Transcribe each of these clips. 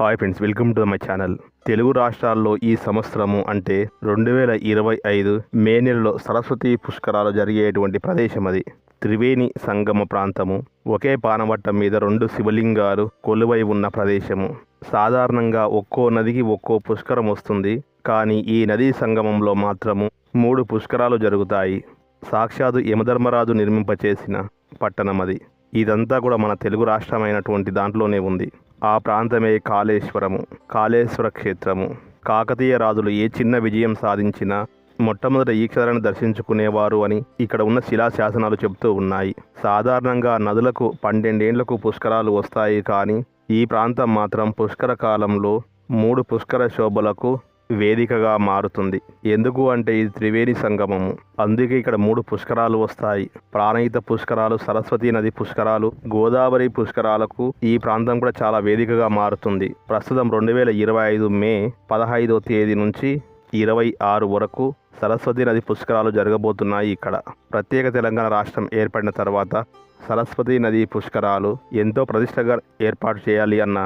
Hi friends welcome to my channel Telugu రాష్ట్రాల్లో ఈ సంవత్సరము అంటే రెండు వేల ఇరవై ఐదు మే నెలలో సరస్వతి పుష్కరాలు జరిగేటువంటి ప్రదేశం అది. త్రివేణి సంగమ ప్రాంతము. ఒకే పానవట్టం మీద రెండు శివలింగాలు కొలువై ఉన్న ప్రదేశము. సాధారణంగా ఒక్కో నదికి ఒక్కో పుష్కరం వస్తుంది. కానీ ఈ నదీ సంగమంలో మాత్రము మూడు పుష్కరాలు జరుగుతాయి. సాక్షాత్తు యమధర్మరాజు నిర్మింపచేసిన పట్టణం అది. ఇదంతా కూడా మన తెలుగు రాష్ట్రమైనటువంటి దాంట్లోనే ఉంది. ఆ ప్రాంతమే కాళేశ్వరము కాళేశ్వర క్షేత్రము. కాకతీయ రాజులు ఏ చిన్న విజయం సాధించినా మొట్టమొదట ఈశ్వరాన్ని దర్శించుకునేవారు అని ఇక్కడ ఉన్న శిలా శాసనాలు చెబుతూ ఉన్నాయి. సాధారణంగా నదులకు పన్నెండేండ్లకు పుష్కరాలు వస్తాయి కానీ ఈ ప్రాంతం మాత్రం పుష్కర కాలంలో మూడు పుష్కర శోభలకు వేదికగా మారుతుంది. ఎందుకు అంటే ఇది త్రివేణి సంగమము. అందుకే ఇక్కడ మూడు పుష్కరాలు వస్తాయి. ప్రాణహిత పుష్కరాలు సరస్వతి నది పుష్కరాలు గోదావరి పుష్కరాలకు ఈ ప్రాంతం కూడా చాలా వేదికగా మారుతుంది. ప్రస్తుతం రెండు వేల ఇరవై ఐదు మే పదహైదో తేదీ నుంచి ఇరవై ఆరు వరకు సరస్వతి నది పుష్కరాలు జరగబోతున్నాయి ఇక్కడ. ప్రత్యేక తెలంగాణ రాష్ట్రం ఏర్పడిన తర్వాత సరస్వతి నది పుష్కరాలు ఎంతో ప్రతిష్టగా ఏర్పాటు చేయాలి అన్న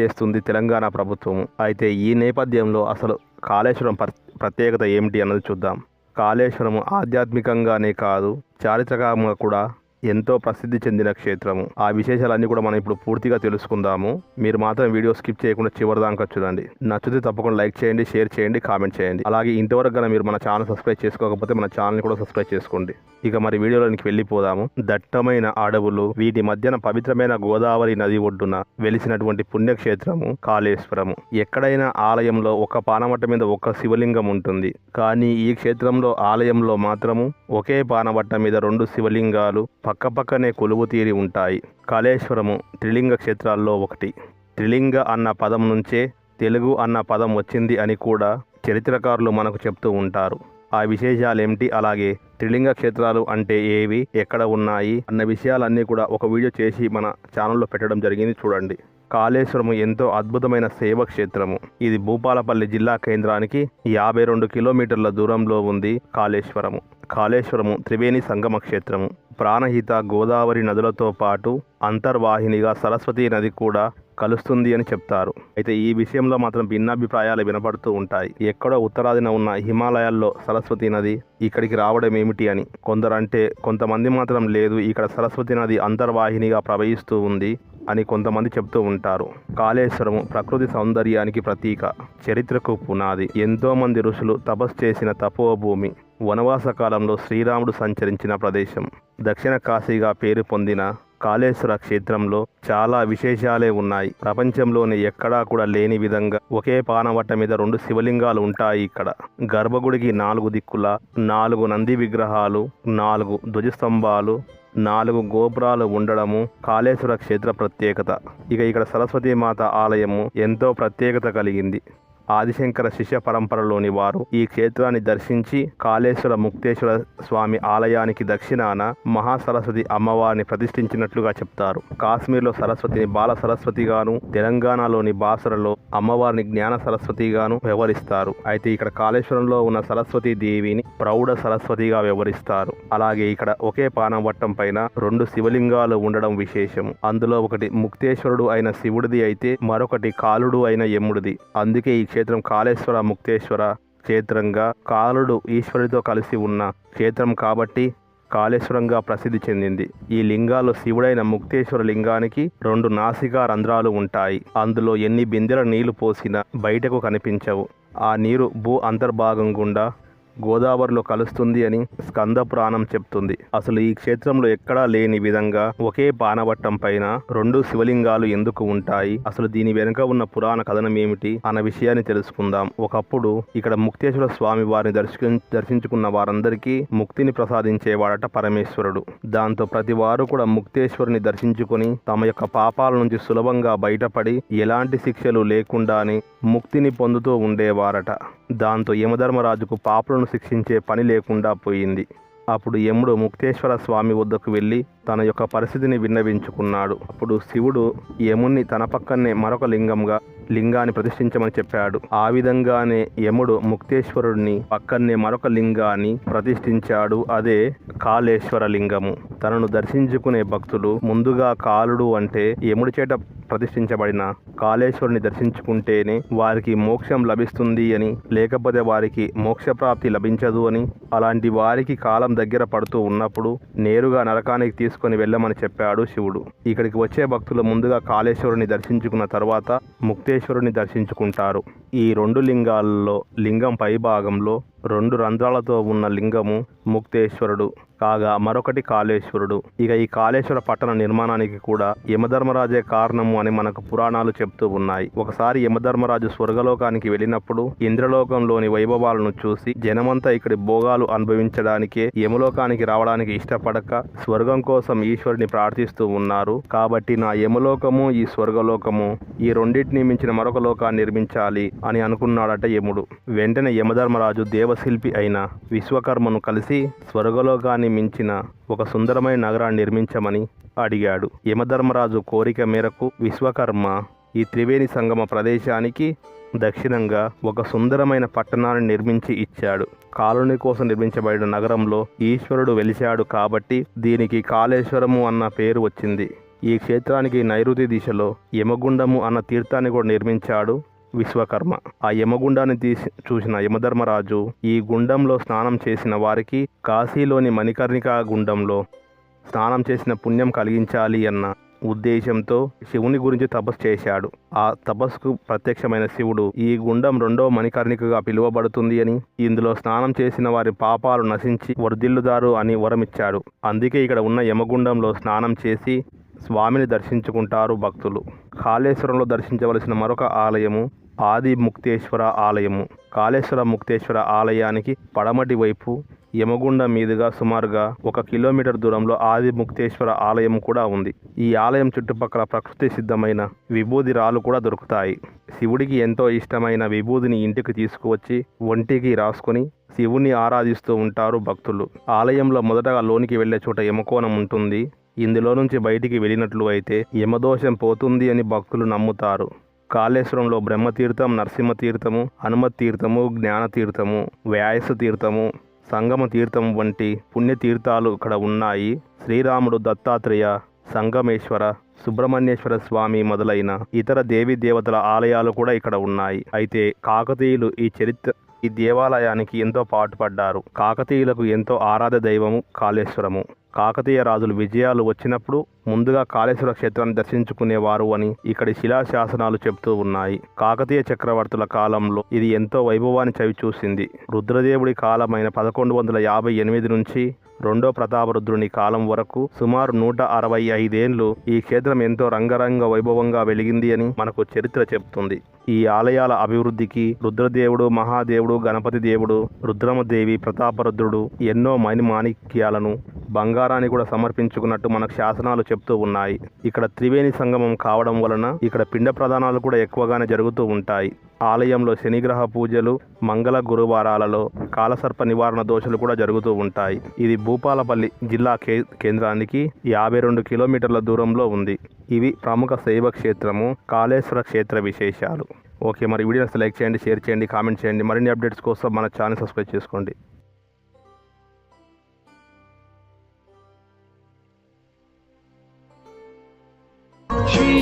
చేస్తుంది తెలంగాణ ప్రభుత్వం అయితే ఈ నేపథ్యంలో అసలు కాళేశ్వరం ప్రత్యేకత ఏమిటి అన్నది చూద్దాం. కాళేశ్వరం ఆధ్యాత్మికంగానే కాదు చారిత్రకంగా కూడా ఎంతో ప్రసిద్ధి చెందిన క్షేత్రము. ఆ విశేషాలన్నీ కూడా మనం ఇప్పుడు పూర్తిగా తెలుసుకుందాము. మీరు మాత్రం వీడియో స్కిప్ చేయకుండా చివరి దాకా చూడండి. నచ్చితే తప్పకుండా లైక్ చేయండి షేర్ చేయండి కామెంట్ చేయండి. అలాగే ఇంతవరకు కనుక మీరు మన ఛానల్ సబ్స్క్రైబ్ చేసుకోకపోతే మన ఛానల్ని కూడా సబ్స్క్రైబ్ చేసుకోండి. ఇక మరి వీడియోలోనికి వెళ్ళిపోదాము. దట్టమైన అడవులు వీటి మధ్యన పవిత్రమైన గోదావరి నది ఒడ్డున వెలిసినటువంటి పుణ్యక్షేత్రము కాళేశ్వరము. ఎక్కడైనా ఆలయంలో ఒక పానవట్ట మీద ఒక శివలింగం ఉంటుంది. కానీ ఈ క్షేత్రంలో ఆలయంలో మాత్రము ఒకే పానవట్ట మీద రెండు శివలింగాలు పక్కపక్కనే కొలువు తీరి ఉంటాయి. కాళేశ్వరము త్రిలింగ క్షేత్రాల్లో ఒకటి. త్రిలింగ అన్న పదం నుంచే తెలుగు అన్న పదం వచ్చింది అని కూడా చరిత్రకారులు మనకు చెప్తూ ఉంటారు. ఆ విశేషాలు ఏమిటి అలాగే త్రిలింగ క్షేత్రాలు అంటే ఏవి? ఎక్కడ ఉన్నాయి? అన్న విషయాలన్నీ కూడా ఒక వీడియో చేసి మన ఛానల్లో పెట్టడం జరిగింది చూడండి. కాళేశ్వరము ఎంతో అద్భుతమైన సేవ క్షేత్రము. ఇది భూపాలపల్లి జిల్లా కేంద్రానికి యాభై రెండు కిలోమీటర్ల దూరంలో ఉంది కాళేశ్వరము. కాళేశ్వరము త్రివేణి సంగమ క్షేత్రము. ప్రాణహిత గోదావరి నదులతో పాటు అంతర్వాహినిగా సరస్వతి నది కూడా కలుస్తుంది అని చెప్తారు. అయితే ఈ విషయంలో మాత్రం భిన్నాభిప్రాయాలు వినపడుతూ ఉంటాయి. ఎక్కడో ఉత్తరాదిన ఉన్న హిమాలయాల్లో సరస్వతి నది ఇక్కడికి రావడం ఏమిటి అని కొందరంటే కొంతమంది మాత్రం లేదు ఇక్కడ సరస్వతి నది అంతర్వాహినిగా ప్రవహిస్తూ ఉంది. అని కొంతమంది చెప్తూ ఉంటారు. కాళేశ్వరము ప్రకృతి సౌందర్యానికి ప్రతీక చరిత్రకు పునాది. ఎంతో మంది ఋషులు తపస్సు చేసిన తపోభూమి వనవాస కాలంలో శ్రీరాముడు సంచరించిన ప్రదేశం. దక్షిణ కాశీగా పేరు పొందిన కాళేశ్వర క్షేత్రంలో చాలా విశేషాలే ఉన్నాయి. ప్రపంచంలోని ఎక్కడా కూడా లేని విధంగా ఒకే పానవట్ట మీద రెండు శివలింగాలు ఉంటాయి ఇక్కడ. గర్భగుడికి నాలుగు దిక్కుల నాలుగు నంది విగ్రహాలు నాలుగు ధ్వజస్తంభాలు నాలుగు గోపురాలు ఉండడము కాళేశ్వర క్షేత్ర ప్రత్యేకత. ఇక ఇక్కడ సరస్వతీ మాత ఆలయము ఎంతో ప్రత్యేకత కలిగింది. ఆదిశంకర శిష్య పరంపరలోని వారు ఈ క్షేత్రాన్ని దర్శించి కాళేశ్వర ముక్తేశ్వర స్వామి ఆలయానికి దక్షిణాన మహాసరస్వతి అమ్మవారిని ప్రతిష్ఠించినట్లుగా చెప్తారు. కాశ్మీర్లో సరస్వతిని బాల సరస్వతిగాను తెలంగాణలోని బాసరలో అమ్మవారిని జ్ఞాన సరస్వతిగాను వ్యవహరిస్తారు. అయితే ఇక్కడ కాళేశ్వరంలో ఉన్న సరస్వతి దేవిని ప్రౌఢ సరస్వతిగా వ్యవహరిస్తారు. అలాగే ఇక్కడ ఒకే పానవట్టం పైన రెండు శివలింగాలు ఉండడం విశేషం. అందులో ఒకటి ముక్తేశ్వరుడు అయిన శివుడిది అయితే మరొకటి కాలుడు అయిన యముడిది. అందుకే ఈ క్షేత్రం కాళేశ్వర ముక్తేశ్వర క్షేత్రంగా కాలుడు ఈశ్వరుడితో కలిసి ఉన్న క్షేత్రం కాబట్టి కాళేశ్వరంగా ప్రసిద్ధి చెందింది. ఈ లింగాలు శివుడైన ముక్తేశ్వర లింగానికి రెండు నాసికా రంధ్రాలు ఉంటాయి. అందులో ఎన్ని బిందెల నీళ్ళు పోసినా బయటకు కనిపించవు. ఆ నీరు భూ అంతర్భాగం గుండా గోదావరిలో కలుస్తుంది అని స్కంద పురాణం చెప్తుంది. అసలు ఈ క్షేత్రంలో ఎక్కడా లేని విధంగా ఒకే పానవట్టం పైన రెండు శివలింగాలు ఎందుకు ఉంటాయి? అసలు దీని వెనుక ఉన్న పురాణ కథనం ఏమిటి? అన్న విషయాన్ని తెలుసుకుందాం. ఒకప్పుడు ఇక్కడ ముక్తేశ్వర స్వామి వారిని దర్శకు దర్శించుకున్న వారందరికీ ముక్తిని ప్రసాదించేవాడట పరమేశ్వరుడు. దాంతో ప్రతి వారు కూడా ముక్తేశ్వరుని దర్శించుకొని తమ యొక్క పాపాల నుంచి సులభంగా బయటపడి ఎలాంటి శిక్షలు లేకుండానే ముక్తిని పొందుతూ ఉండేవారట. దాంతో యమధర్మరాజుకు పాపులను శిక్షించే పని లేకుండా పోయింది. అప్పుడు యముడు ముక్తేశ్వర స్వామి వద్దకు వెళ్ళి తన యొక్క పరిస్థితిని విన్నవించుకున్నాడు. అప్పుడు శివుడు యముణ్ణి తన పక్కనే మరొక లింగంగా లింగాన్ని ప్రతిష్ఠించమని చెప్పాడు. ఆ విధంగానే యముడు ముక్తేశ్వరుడిని పక్కనే మరొక లింగాన్ని ప్రతిష్ఠించాడు. అదే కాళేశ్వర లింగము. తనను దర్శించుకునే భక్తులు ముందుగా కాలుడు అంటే యముడి చేత ప్రతిష్ఠించబడిన కాళేశ్వరుని దర్శించుకుంటేనే వారికి మోక్షం లభిస్తుంది అని లేకపోతే వారికి మోక్షప్రాప్తి లభించదు అని అలాంటి వారికి కాలం దగ్గర పడుతూ ఉన్నప్పుడు నేరుగా నరకానికి తీసుకొని వెళ్ళమని చెప్పాడు శివుడు. ఇక్కడికి వచ్చే భక్తులు ముందుగా కాళేశ్వరుని దర్శించుకున్న తర్వాత ముక్తేశ్వరుని దర్శించుకుంటారు. ఈ రెండు లింగాల్లో లింగం పై భాగంలో రెండు రంధ్రాలతో ఉన్న లింగము ముక్తేశ్వరుడు కాగా మరొకటి కాళేశ్వరుడు. ఇక ఈ కాళేశ్వర పట్టణ నిర్మాణానికి కూడా యమధర్మరాజే కారణము అని మనకు పురాణాలు చెప్తూ ఉన్నాయి. ఒకసారి యమధర్మరాజు స్వర్గలోకానికి వెళ్ళినప్పుడు ఇంద్రలోకంలోని వైభవాలను చూసి జనమంతా ఇక్కడి భోగాలు అనుభవించడానికే యమలోకానికి రావడానికి ఇష్టపడక స్వర్గం కోసం ఈశ్వరుని ప్రార్థిస్తూ ఉన్నారు. కాబట్టి నా యమలోకము ఈ స్వర్గలోకము ఈ రెండింటిని మించిన మరొక లోకాన్ని నిర్మించాలి అని అనుకున్నాడట యముడు. వెంటనే యమధర్మరాజు శిల్పి అయిన విశ్వకర్మను కలిసి స్వర్గలోకాన్ని మించిన ఒక సుందరమైన నగరాన్ని నిర్మించమని అడిగాడు. యమధర్మరాజు కోరిక మేరకు విశ్వకర్మ ఈ త్రివేణి సంగమ ప్రదేశానికి దక్షిణంగా ఒక సుందరమైన పట్టణాన్ని నిర్మించి ఇచ్చాడు. కాలుని కోసం నిర్మించబడిన నగరంలో ఈశ్వరుడు వెలిశాడు కాబట్టి దీనికి కాళేశ్వరము అన్న పేరు వచ్చింది. ఈ క్షేత్రానికి నైరుతి దిశలో యమగుండము అన్న తీర్థాన్ని కూడా నిర్మించాడు. విశ్వకర్మ. ఆ యమగుండాన్ని తీసి చూసిన యమధర్మరాజు ఈ గుండంలో స్నానం చేసిన వారికి కాశీలోని మణికర్ణిక గుండంలో స్నానం చేసిన పుణ్యం కలిగించాలి అన్న ఉద్దేశంతో శివుని గురించి తపస్సు చేశాడు. ఆ తపస్సుకు ప్రత్యక్షమైన శివుడు ఈ గుండం రెండో మణికర్ణికగా పిలువబడుతుంది అని ఇందులో స్నానం చేసిన వారి పాపాలు నశించి వర్ధిల్లుదారు అని వరమిచ్చాడు. అందుకే ఇక్కడ ఉన్న యమగుండంలో స్నానం చేసి స్వామిని దర్శించుకుంటారు భక్తులు. కాళేశ్వరంలో దర్శించవలసిన మరొక ఆలయము ఆది ముక్తేశ్వర ఆలయము. కాళేశ్వర ముక్తేశ్వర ఆలయానికి పడమటి వైపు యమగుండ మీదుగా సుమారుగా ఒక కిలోమీటర్ దూరంలో ఆది ముక్తేశ్వర ఆలయం కూడా ఉంది. ఈ ఆలయం చుట్టుపక్కల ప్రకృతి సిద్ధమైన విభూది రాళ్ళు కూడా దొరుకుతాయి. శివుడికి ఎంతో ఇష్టమైన విభూదిని ఇంటికి తీసుకువచ్చి ఒంటికి రాసుకొని శివుణ్ణి ఆరాధిస్తూ ఉంటారు భక్తులు. ఆలయంలో మొదటగా లోనికి వెళ్ళే చోట యమకోణం ఉంటుంది. ఇందులో నుంచి బయటికి వెళ్ళినట్లు అయితే యమదోషం పోతుంది అని భక్తులు నమ్ముతారు. కాళేశ్వరంలో బ్రహ్మతీర్థం నరసింహతీర్థము హనుమత్ తీర్థము జ్ఞానతీర్థము వ్యాయస తీర్థము సంగమ తీర్థం వంటి పుణ్యతీర్థాలు ఇక్కడ ఉన్నాయి. శ్రీరాముడు దత్తాత్రేయ సంగమేశ్వర సుబ్రహ్మణ్యేశ్వర స్వామి మొదలైన ఇతర దేవీ దేవతల ఆలయాలు కూడా ఇక్కడ ఉన్నాయి. అయితే కాకతీయులు ఈ చరిత్ర ఈ దేవాలయానికి ఎంతో పాటుపడ్డారు. కాకతీయులకు ఎంతో ఆరాధ దైవము కాళేశ్వరము. కాకతీయ రాజులు విజయాలు వచ్చినప్పుడు ముందుగా కాళేశ్వర క్షేత్రాన్ని దర్శించుకునేవారు అని ఇక్కడి శిలాశాసనాలు చెబుతూ ఉన్నాయి. కాకతీయ చక్రవర్తుల కాలంలో ఇది ఎంతో వైభవాన్ని చవిచూసింది. రుద్రదేవుడి కాలమైన పదకొండు వందల యాభై ఎనిమిది నుంచి రెండో ప్రతాపరుద్రుని కాలం వరకు సుమారు నూట అరవై ఐదేండ్లు ఈ క్షేత్రం ఎంతో రంగరంగ వైభవంగా వెలిగింది అని మనకు చరిత్ర చెప్తుంది. ఈ ఆలయాల అభివృద్ధికి రుద్రదేవుడు మహాదేవుడు గణపతి దేవుడు రుద్రమదేవి ప్రతాపరుద్రుడు ఎన్నో మణి మాణిక్యాలను బంగారాన్ని కూడా సమర్పించుకున్నట్టు మనకు శాసనాలు చెప్తూ ఉన్నాయి. ఇక్కడ త్రివేణి సంగమం కావడం వలన ఇక్కడ పిండ ప్రధానాలు కూడా ఎక్కువగానే జరుగుతూ ఉంటాయి. ఆలయంలో శనిగ్రహ పూజలు మంగళ గురువారాలలో కాలసర్ప నివారణ దోషలు కూడా జరుగుతూ ఉంటాయి. ఇది భూపాలపల్లి జిల్లా కే కేంద్రానికి యాభై రెండు కిలోమీటర్ల దూరంలో ఉంది. ఇవి ప్రముఖ శైవ క్షేత్రము కాళేశ్వర క్షేత్ర విశేషాలు. ఓకే మరి వీడియోస్ లైక్ చేయండి షేర్ చేయండి కామెంట్ చేయండి. మరిన్ని అప్డేట్స్ కోసం మన ఛానల్ సబ్స్క్రైబ్ చేసుకోండి. Shri